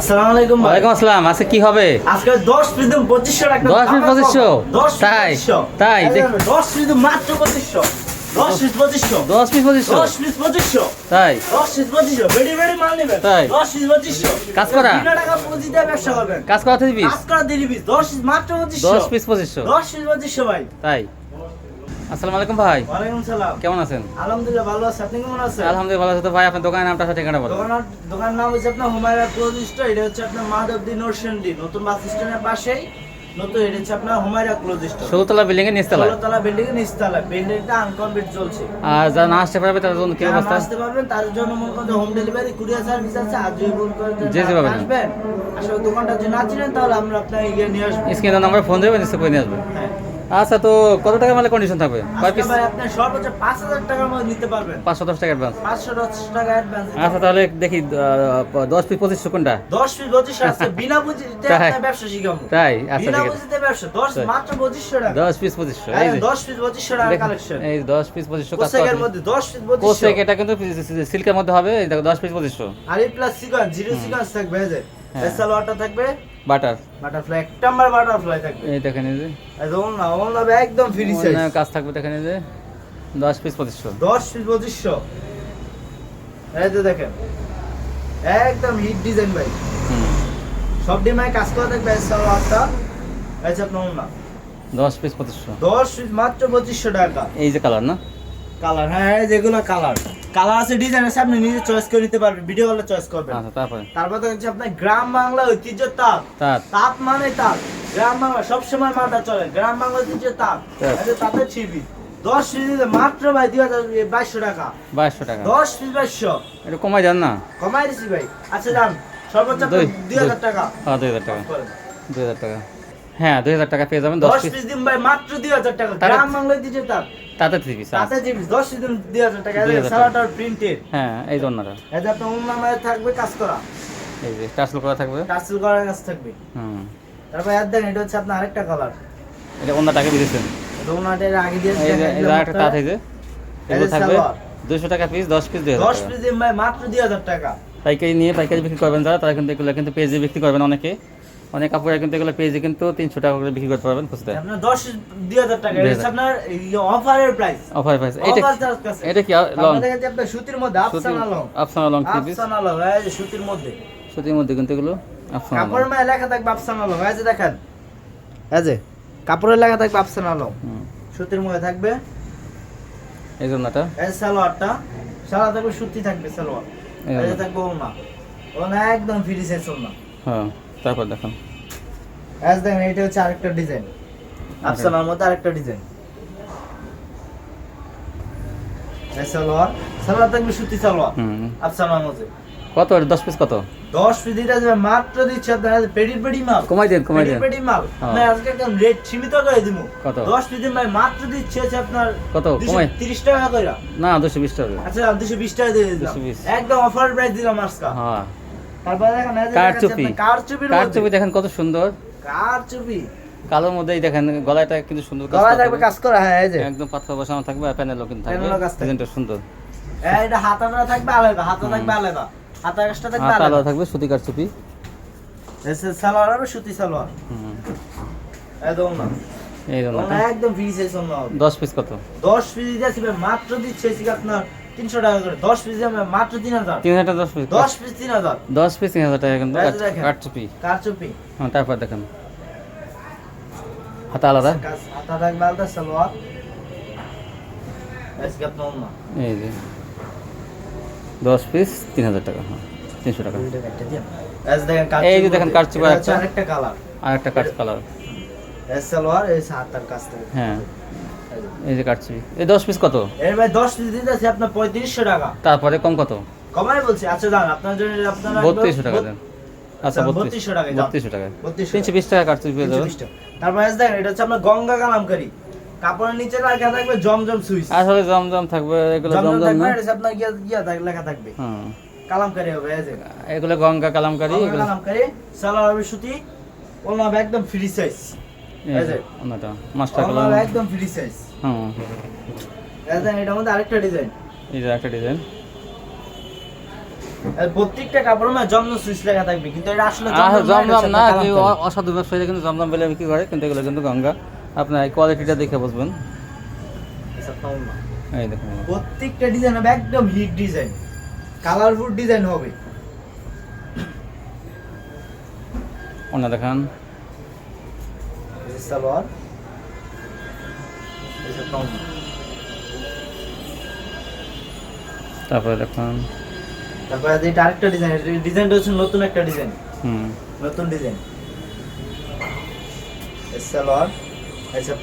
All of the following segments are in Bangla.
আসসালামু আলাইকুম ওয়ালাইকুম আসসালাম। আজকে কি হবে? আজকে 10 পিস 2500 টাকা। 10 পিস 2500? তাই? তাই? 10 পিস মাত্র 2500 10 পিস 2500 দশ পিস পঁচিশশো? 10 পিস 2500 তাই? 10 পিস 2500 বেডি বেডি মাল নেবেন। তাই? 10 পিস 2500 কাজ করা? বিনা টাকা পুঁজি দিয়ে ব্যবসা করবেন। কাজ করাতে দিবি কাজ করা দিলি পিস। 10 পিস মাত্র 2500 দশ পিস পঁচিশশো। 10 পিস 2500 ভাই। তাই? আসসালামু আলাইকুম ভাই। ওয়ালাইকুম সালাম। কেমন আছেন? আলহামদুলিল্লাহ ভালো আছি। আপনি কেমন আছেন? আলহামদুলিল্লাহ ভালো আছে। তো ভাই আপনার দোকানের নামটা সাথে ঠিকানা দোকানের নাম হচ্ছে আপনার হুমায়রা এটা হচ্ছে আপনার মাধবদী নরসেন্ডি নতুন বাস স্ট্যান্ডের পাশেই নতুন এটা হচ্ছে আপনার হুমায়রা স্টোর ষোলোতলা বিল্ডিং এর নিচতলায়? ষোলোতলা বিল্ডিং এর নিচতলা বিল্ডিংটা আনকমপ্লিট চলছে। আর যারা না আসতে পারবে তাদের জন্য কি যারা অবস্থা আসতে পারবেন তার জন্য মনে করেন হোম ডেলিভারি কুরিয়ার সার্ভিস আছে আজ যদি ফোন করেন যে আসবেন। আসলে দোকানটা যদি না চিনেন তাহলে আমরা আপনার ইয়ে নিয়ে আসব। স্ক্রিনের নাম্বার ফোন দেবেন নিশ্চয় করে নিয়ে আসবে হ্যাঁ আচ্ছা তো কত টাকা মালে কন্ডিশন থাকবে? কয় পিস আপনি সর্বোচ্চ পাঁচ হাজার টাকার মধ্যে নিতে পারবেন। পাঁচশো দশ টাকা অ্যাডভান্স পাঁচশো দশ টাকা অ্যাডভান্স আচ্ছা তাহলে দেখি আহ, দশ পিস পঁচিশশো কোনটা? দশ পিস পঁচিশশো আছে। বিনা পুঁজিতে তাই? ব্যবসা শিখাবো। তাই? আচ্ছা বিনা পুঁজিতে ব্যবসা। দশ তাই। মাত্র পঁচিশশো টাকা। দশ পিস পঁচিশশো এই হ্যাঁ, যে। দশ পিস পঁচিশশো টাকা কালেকশন এই দশ পিস পঁচিশশো কাজ কোসেকের মধ্যে দশ পিস পঁচিশশো। কোসেক এটা কিন্তু সিল্কের মধ্যে হবে। এই দেখো দশ পিস পঁচিশশো। আর এই প্লাস সিকোয়েন্স জিরো সিকোয়েন্স থাকবে এই যে। হ্যাঁ। এসএল ওয়াটার থাকবে। বাটার বাটারফ্লাই এক নাম্বার বাটারফ্লাই থাকবে। এই দেখেন এই যে। ওনা একদম ফ্রি সাইজ অন্য কাজ থাকবে দেখেন এই যে দশ পিস পঁচিশশো। দশ পিস পঁচিশশো। এই যে দেখেন একদম হিট ডিজাইন ভাই। হুম। সব ডিমায় কাজ করা থাকবে সব ওয়াটার এই যে আপনার ওনা দশ পিস পঁচিশশো। দশ পিস মাত্র পঁচিশশো টাকা। এই যে কালার না? কালার হ্যাঁ এই যেগুলো কালার কালার আছে ডিজাইন আছে আপনি নিজে চয়েস করে নিতে পারবেন ভিডিও কলে চয়েস করবেন। আচ্ছা তারপরে? তারপর তো হচ্ছে আপনার গ্রাম বাংলা ঐতিহ্য তাপ। তার তাপ মানে তাপ। গ্রাম বাংলা সবসময় মালটা চলে। গ্রাম বাংলা ঐতিহ্য তাপ। ছিবি। দশ পিস মাত্র ভাই দুই হাজার বাইশশো টাকা। বাইশশো টাকা। দশ পিস বাইশশো। একটু কমাই দেন না? কমাই দিছি ভাই। আচ্ছা যান। সর্বোচ্চ দুই হাজার টাকা। হ্যাঁ দুই হাজার টাকা। দুই হাজার টাকা। হ্যাঁ দুই হাজার টাকা পেয়ে যাবেন দশ পিস। দিন ভাই মাত্র দুই হাজার টাকা। গ্রাম বাংলা ঐতিহ্য তাপ। তাতে থ্রি পিস তাতে জিনিস দশ পিস দিন দুই হাজার টাকা 2000 সারাটার প্রিন্টেড হ্যাঁ এই জন্যটা আপনার নামে থাকবে কাজ করা। এই যে টাসল করা থাকবে? টাসেল করার কাজ থাকবে। হুম। তারপর এর দেখেন এটা হচ্ছে আপনার আরেকটা কালার এটা দিয়েছেন আগে দিয়ে এই যে আরেকটা তাঁত যে এগুলো থাকবে। সালোয়ার। দুশো টাকা পিস দশ পিস দুই হাজার দশ টাকা। পিস মাত্র দুই হাজার টাকা। পাইকারি নিয়ে পাইকারি বিক্রি করবেন যারা তারা কিন্তু এগুলো কিন্তু পেজে বিক্রি করবেন অনেকে। অনেক কাপড় কিন্তু এগুলো পেজে কিন্তু তিনশো টাকা করে বিক্রি করতে পারবেন খুঁজতে আপনার দশ দুই হাজার টাকা। এটা হচ্ছে 2000 আপনার অফারের প্রাইস অফার প্রাইস এটা এটা কি লং আমাদের কাছে আপনার সুতির মধ্যে Afsana long Afsana long Afsana long সুতির মধ্যে। সুতির মধ্যে কিন্তু এগুলো আফসানা কাপড়ের লং লেখা থাকবে আফসানা লং এই যে দেখেন এই যে কাপড়ের লেখা থাকবে আফসানা লং সুতির মধ্যে থাকবে। এই জন্যটা এই যে সালোয়ারটা। সালোয়ার থাকবে সুতি থাকবে সালোয়ার। এই। থাকবে ওনা ওনা একদম ফ্রি সাইজ ওনা হ্যাঁ। তারপর দেখুন। এই দেখেন এটা হচ্ছে আরেকটা ডিজাইন আফসানার মধ্যে আরেকটা ডিজাইন এই সালোয়ার। সালোয়ার থাকবে সুতি সালোয়ার। হুম। আফসানার মধ্যে কত এটা? দশ পিস কত? দশ পিস দিতে যাবে মাত্র দিচ্ছে আপনার পেডি পেডি মাল। কমাই দেন কমাই দেন। পেডি মাল। হ্যাঁ। না আজকে একদম রেট সীমিত করে দিব কত? দশ পিস ভাই মাত্র দিচ্ছে হচ্ছে আপনার কত? কমাই? তিরিশ টাকা করে। না দুশো বিশ টাকা আচ্ছা দুশো বিশ টাকা দিয়ে দিলাম। 220 একদম অফার প্রাইস দিলাম আজকে। হ্যাঁ। তারপরে দেখেন কারচুপি। দেখেন কত সুন্দর। কারচুপি। কালোর মধ্যেই দেখেন গলাটা কিন্তু সুন্দর গলায় থাকবে। কাজ করা হ্যাঁ এই যে। একদম পাতলা বসানো থাকবে আর প্যানেলও কিন্তু থাকবে। প্যানেলও সুন্দর। এটা হাতাটা থাকবে আলাদা হাতা থাকবে আলাদা। হাতা কাজটা থাকবে আলাদা থাকবে সুতি কারচুপি। যে সালোয়ার হবে সুতি সালোয়ার। হুম। একদম না এই একদম ওনা হবে। দশ পিস কত? দশ পিস দিয়েছি মাত্র দিচ্ছে আপনার তিনশো টাকা করে। দশ পিস মাত্র তিন হাজার। তিন হাজার দশ পিস দশ পিস তিন হাজার। দশ পিস তিন হাজার টাকা কিন্তু। কারচুপি। কারচুপি। হ্যাঁ তারপর দেখেন। হাতা আলাদা। হাতা থাকবে আলাদা সালোয়ার। আজকে আপনার ওনা। এই যে। দশ পিস তিন হাজার টাকা হ্যাঁ তিনশো টাকা। এই যে দেখেন কারচুপি। একটা। আরেকটা কালার আর একটা কাঠ কালার সালোয়ার এই হাতার কাজ। হ্যাঁ। এই যে। এই এই দশ পিস কত? এর ভাই দশ পিস দিতে আছে আপনার পঁয়ত্রিশশো টাকা। তারপরে কম কত? কমাই বলছি আচ্ছা দাঁড়ান আপনার জন্য আপনার বত্রিশশো টাকা দেন। আচ্ছা বত্রিশ 3200 টাকায় দাও। বত্রিশশো টাকা তিনশো বিশ টাকা কাটচুপি পেয়ে যাবেন তারপর দেখেন এটা হচ্ছে আপনার গঙ্গা কালামকারী। কাপড়ের নিচে লেখা থাকবে জমজম সুইচ। আসলে জমজম থাকবে এগুলো জমজম না? এটা আপনার গিয়া গিয়া লেখা থাকবে। হুম। কালামকারী হবে এই যে। এগুলো গঙ্গা কালামকারি এগুলো কালামকারী সালোয়ার হবে সুতি ওনা একদম ফ্রি সাইজ এই যে। অন্যটা মাস্টার হবে একদম ফ্রি সাইজ হুম এটার মধ্যে আরেকটা ডিজাইন। এই যে একটা ডিজাইন। প্রত্যেকটা কাপড়ের মধ্যে জমজম সুইচ লেখা থাকবে কিন্তু এটা আসলে জমজম না, এটা জমজম হচ্ছে না আপনার কেউ কালামকারী। অ- অসাধু ব্যবসায়ীরা কিন্তু জমজম বেলে বিক্রি করে কিন্তু এগুলো কিন্তু গঙ্গা। আপনার কোয়ালিটিটা দেখে বুঝবেন। আচ্ছা। এই দেখুন। প্রত্যেকটা ডিজাইন হবে একদম হিট ডিজাইন। কালারফুল ডিজাইন হবে। অন্য দেখান। সালোয়ার। না। তারপরে দেখুন। তারপরে এটা আরেকটা ডিজাইন ডিজাইনটা হচ্ছে নতুন একটা ডিজাইন হুম। নতুন ডিজাইন সালোয়ার এই যে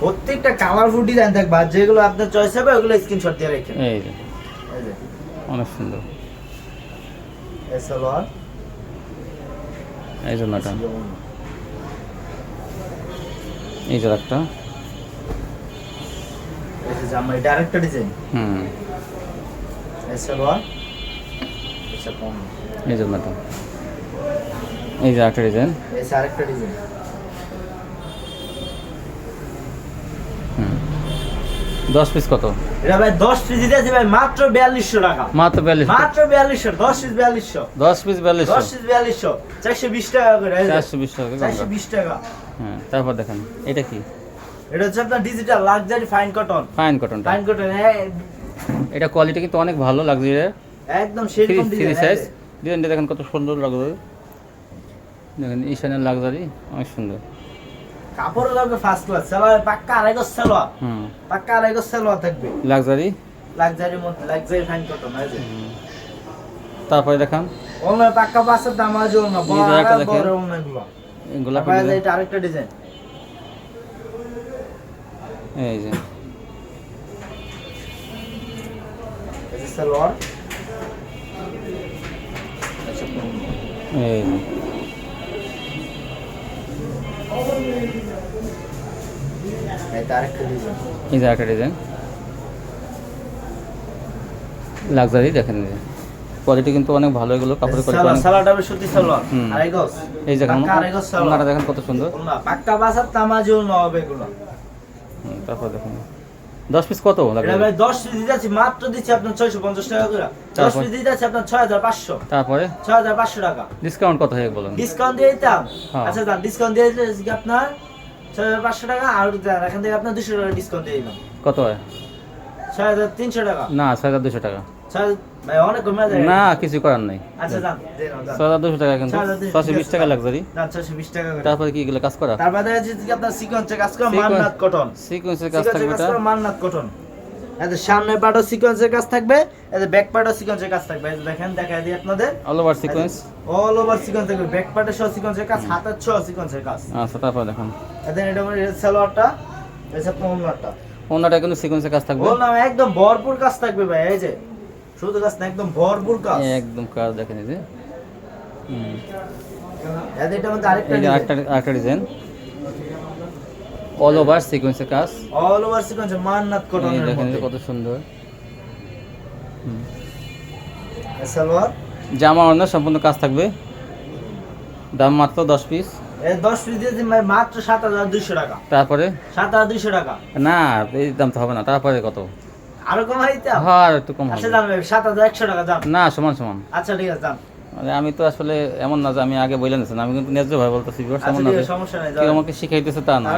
প্রত্যেকটা কালারফুল ডিজাইন থাকবে আর যেগুলো আপনার চয়েস হবে ওগুলো স্ক্রিনশট দিয়ে রেখে এই যে। অনেক সুন্দর। এই সালোয়ার। এই জন্য এটা এই যে একটা জামা এটা আরেকটা ডিজাইন? হুম। এসে সালোয়ার এসে কম। এই যে এটা এই যে একটা ডিজাইন। যে আরেকটা ডিজাইন। হুম। দশ পিস কত? এটা ভাই দশ পিস দিতে আছে ভাই মাত্র বিয়াল্লিশশো টাকা। মাত্র বিয়াল্লিশ মাত্র বিয়াল্লিশশো দশ পিস বিয়াল্লিশশো। দশ পিস বিয়াল্লিশ দশ পিস বিয়াল্লিশশো চারশো বিশ টাকা করে। চারশো বিশ টাকা চারশো। বিশ টাকা। হ্যাঁ তারপর দেখেন এটা কি? এটা হচ্ছে আপনার digital luxury fine cotton fine কটনটা fine cotton এটা কোয়ালিটি কিন্তু অনেক ভালো লাগছে একদম সেরকম ডিজাইন সাইজ ডিজাইনটা দেখেন কত সুন্দর লাগবে দেখেন ঈশানের লাক্সারি অনেক সুন্দর। কাপড় লাগবে ফার্স্ট ক্লাস সালোয়ার পাক্কা আড়াই গজ সালোয়ার। হুম। পাক্কা আড়াই গজ সালোয়ার থাকবে। লাক্সারি লাক্সারির মধ্যে লাক্সারি ফাইন কটন আছে তারপরে দেখান। অনলাইন পাক্কা পাঁচের দাম আছে না এই বড় দেখেন। বড় অনলাইনগুলো গোলাপি। এটা আরেকটা ডিজাইন এই যে। সালোয়ার। এই যে আরেকটা ডিজাইন লাক্সারি দেখেন কোয়ালিটি কিন্তু অনেক ভালো এগুলো কাপড়ের কোয়ালিটি সুতি সালোয়ার। আড়াই গজ। এই যে সালোয়ার। দেখেন কত সুন্দর। পাক্কা বাসার না এগুলো। তারপর দেখুন। দশ পিস কত এটা লাগবে ভাই দশ পিস দিতে মাত্র দিচ্ছি আপনার ছয়শো পঞ্চাশ টাকা করে। দশ তারপর? পিস দিতে আছি আপনার ছয় হাজার পাঁচশো। তারপরে? ছয় হাজার পাঁচশো টাকা। ডিসকাউন্ট কত হয়ে বলুন? ডিসকাউন্ট দিয়ে দিতাম। হ্যাঁ। আচ্ছা দাম ডিসকাউন্ট দিয়ে দিলে আপনার ছয় হাজার পাঁচশো টাকা আর এখান থেকে আপনার দুশো টাকা ডিসকাউন্ট দিয়ে দিলাম। কত হয়? ছয় হাজার তিনশো টাকা। না ছয় হাজার দুশো টাকা। না কিছু করার নেই। আচ্ছা। ছয় হাজার দুশো টাকা কিন্তু। ছশো বিশ টাকা। টাকা তারপরে কি এগুলো কাজ করা? তারপরে আপনার কাজ করা মান্নাত কটন সিকোয়েন্সের কাজ থাকবে মান্নাত কটন এদের সামনে পাটও সিকোয়েন্সের কাজ থাকবে এদের ব্যাক পাটও সিকোয়েন্সের কাজ থাকবে। এই দেখেন দেখাই দিই আপনাদের। All over sequence all over sequence থাকবে। ব্যাক পার্টের সহ সিকোয়েন্সের কাজ হাতের সহ সিকোয়েন্সের কাজ। আচ্ছা তারপর দেখুন। এদের এটা মানে সালোয়ারটা আপনার অন্যটা ওনাটা কিন্তু সিকোয়েন্সের কাজ থাকবে। নাম একদম ভরপুর কাজ থাকবে ভাই এই যে। শুধু কাজ না একদম ভরপুর কাজ। একদম কাজ দেখেন এই যে। এদের এটার মধ্যে আরেকটা আরেকটা ডিজাইন অল ওভার সিকোয়েন্সের কাজ। অল ওভার সিকোয়েন্স মান্নাত কটনের দেখেন কত সুন্দর। সালোয়ার? জামা অন্য সম্পূর্ণ কাজ থাকবে। দাম মাত্র দশ পিস এই দশ পিস দিয়েছি ভাই মাত্র সাত হাজার দুইশো টাকা। তারপরে? সাত হাজার দুইশো টাকা। না এই দাম তো হবে না। তারপরে কত? আরও কমাই দিতাম হ্যাঁ একটু কম আচ্ছা হবে দাম সাত হাজার একশো টাকা দাম। না সমান সমান। আচ্ছা ঠিক আছে দাম। মানে আমি তো আসলে এমন না যে আমি আগে বলে নিয়েছেন আমি কিন্তু ন্যায্য ভাই বলতেছি বিকজ আচ্ছা এমন না সমস্যা নেই কেউ আমাকে শিখাইতেছে তা না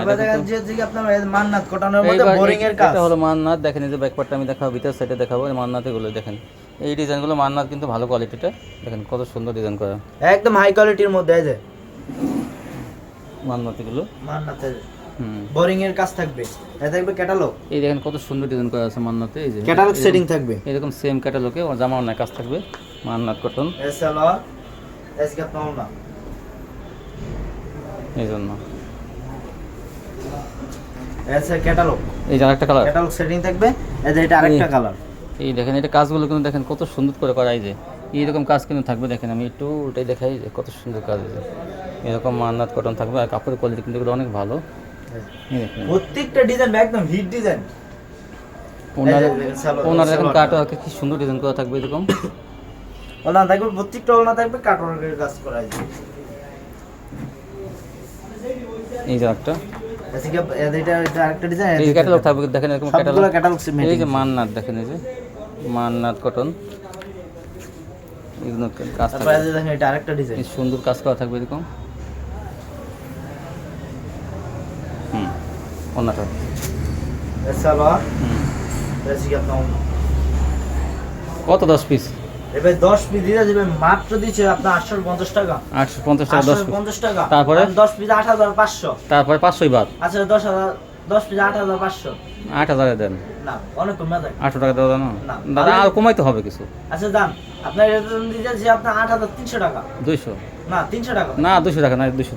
এটা হলো মান্নাত দেখেন এই যে ব্যাকপার্টটা আমি দেখাবো ভিতর সাইডে দেখাবো এই মান্নাত এগুলো দেখেন। এই ডিজাইনগুলো মান্নাত কিন্তু ভালো কোয়ালিটিটা দেখেন কত সুন্দর ডিজাইন করা। একদম হাই কোয়ালিটির মধ্যে এই যে। মান্নাত এগুলো। মান্নাতের হুম। বোরিং এর কাজ থাকবে। এটা থাকবে ক্যাটালগ এই দেখেন কত সুন্দর ডিজাইন করা আছে মান্নাতে এই যে। ক্যাটালগ সেটিং থাকবে। এরকম সেম ক্যাটালগে জামা অনেক কাজ থাকবে। মান্নাত কটন এই জন্য। ক্যাটালগ এই যে আরেকটা কালার ক্যাটালগ সেটিং থাকবে। এই যে এটা আরেকটা কালার এই দেখেন এটা কাজগুলো কিন্তু দেখেন কত সুন্দর করে করা এই যে। এইরকম কাজ কিন্তু থাকবে দেখেন আমি একটু ওটাই দেখাই যে কত সুন্দর কাজ এরকম মান্নাত কটন থাকবে আর কাপড়ের কোয়ালিটি কিন্তু এগুলো অনেক ভালো। প্রত্যেকটা ডিজাইন একদম হিট ডিজাইন ওনার ওনার এখন। কাটও কি সুন্দর ডিজাইন করা থাকবে এরকম? ওলা থাকবে প্রত্যেকটা ওলা থাকবে কাটনের কাজ করা আছে এই যে একটা আজকে এটা এটা আরেকটা ডিজাইন এই ক্যাটালগ থাকবে দেখেন এরকম সবগুলো ক্যাটালগ ক্যাটালগ এই যে মান্নাত দেখেন এই যে মান্নাত কটন এগুলো কাজ থাকবে। দেখেন এটা আরেকটা ডিজাইন সুন্দর কাজ করা থাকবে এরকম। হুম অন্যটা। কত দশ পিস এবার 10 পিস দিয়ে দিবেন মাত্র দিচ্ছে আপনি 850 টাকা। 850 টাকা 10 50 টাকা। তারপরে? 10 পিস 8500 তারপরে 500 বাদ। আচ্ছা 10000 10 পিস 8500 8000 এ দেন। না অনেক কমে দেন। 800 টাকা দাদা না। দাদা আর কমাইতে হবে কিছু। আচ্ছা দাম আপনার এটা দিতে যে হাজার তিনশো টাকা। 200 না 300 টাকা। না দুশো টাকা না দুশো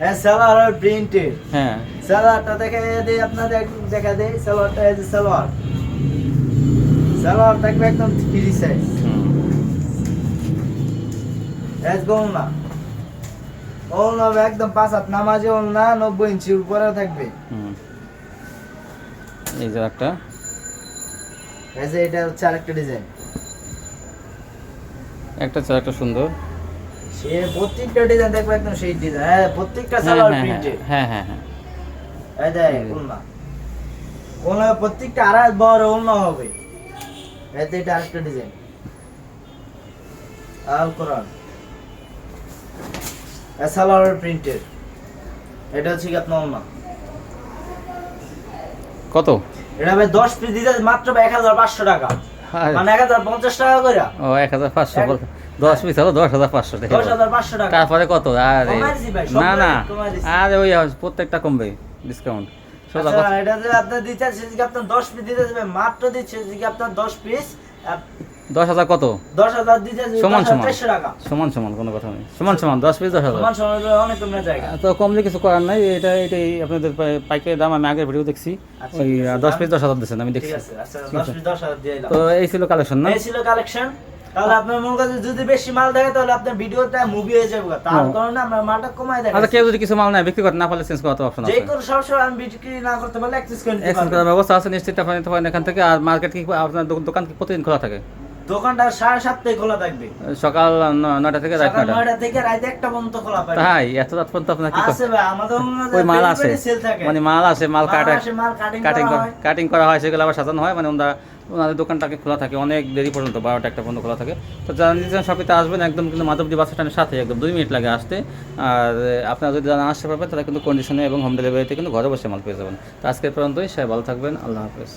হ্যাঁ সালোয়ার আর প্রিন্টেড হ্যাঁ। সালোয়ারটা দেখে আপনাদের দেখা সালোয়ারটা এই সালোয়ার। সালোয়ার থাকবে একদম ফ্রি সাইজ এজ হবে একদম পাঁচ হাত নামাজে নব্বই ইঞ্চি উপরে থাকবে। হুম। এই যে একটা। এই যে এটা হচ্ছে আরেকটা ডিজাইন একটা চার একটা সুন্দর। সে প্রত্যেকটা ডিজাইন দেখবে একদম সেই ডিজাইন হ্যাঁ প্রত্যেকটা হ্যাঁ সালোয়ার হ্যাঁ প্রিন্টেড হ্যাঁ হ্যাঁ হ্যাঁ। এই দেখ ওলনা ওলনা প্রত্যেকটা আড়াই বড় ওলনা হবে। এতে এটা আরেকটা ডিজাইন আল কোরআন। সালোয়ার প্রিন্টেড এটা হচ্ছে কি আপনার ওলনা কত? এটা ভাই দশ পিস দিতে মাত্র এক হাজার পাঁচশো টাকা। মানে এক হাজার পঞ্চাশ টাকা করে ও এক হাজার পাঁচশো এক- বল দশ পিস হলো দশ হাজার পাঁচশো টাকা দশ হাজার পাঁচশো টাকা। তারপরে কত? আরে না না। আরে ওই প্রত্যেকটা কমবে ডিসকাউন্ট আচ্ছা, এটা যে আপনার দিতে আপনার দশ পিস দিতে যাবে মাত্র দিচ্ছে আপনার দশ পিস দশ হাজার কত? দশ হাজার দিতে সমান সমান। সমান সমান কোনো কথা নেই। সমান সমান দশ পিস দশ হাজার। সমান সমান হলে অনেক কমে জায়গা। তো কমলে কিছু করার নাই এটা এটাই আপনাদের পাইকারি দাম আমি আগের ভিডিও দেখছি। আচ্ছা, ওই দশ পিস দশ হাজার দিচ্ছেন আমি দেখছি। আছে আচ্ছা তো এই ছিল কালেকশন না? এই ছিল কালেকশন তাহলে আপনার মনে করেন যদি বেশি মাল দেখে তাহলে আপনার ভিডিওটা মুভি হয়ে যাবে। তার হ্যাঁ। কারণে আমরা মালটা কমাই আচ্ছা কেউ যদি কিছু মাল নেয় বিক্রি করতে না পারলে চেঞ্জ করার অপশন যে আছে। কোনো সবসময় আমি বিক্রি না করতে পারলে এক্সেস করে নিতে এক্সচেঞ্জ পারব। করার ব্যবস্থা আছে নিশ্চিত আপনি এখান থেকে। আর মার্কেট কি আপনার দোকান- দোকান কি প্রতিদিন খোলা থাকে? দোকানটা সাড়ে সাতটায় খোলা থাকবে। সকাল নয়টা থেকে রাত নয়টা। নয়টা থেকে রাত একটা পর্যন্ত খোলা পাবে তাই? এত রাত পর্যন্ত আপনার কি আছে ভাই আমাদের ওই মাল আছে। মানে মাল আছে মাল কাটা মাল কাটিং কাটিং করা হয়। কাটিং করা হয় সেগুলো আবার সাজানো হয়। মানে ওনারা ওনাদের দোকানটাকে খোলা থাকে অনেক দেরি পর্যন্ত বারোটা একটা পর্যন্ত খোলা থাকে। তো যারা নিজের শপিতে আসবেন একদম কিন্তু মাধবদী বাস স্ট্যান্ডের সাথে একদম দুই মিনিট লাগে আসতে। আর আপনারা যদি যারা আসতে পারবেন তারা কিন্তু কন্ডিশনে এবং হোম ডেলিভারিতে কিন্তু ঘরে বসে মাল পেয়ে যাবেন। তো আজকের পর্যন্তই সবাই ভালো থাকবেন আল্লাহ হাফেজ।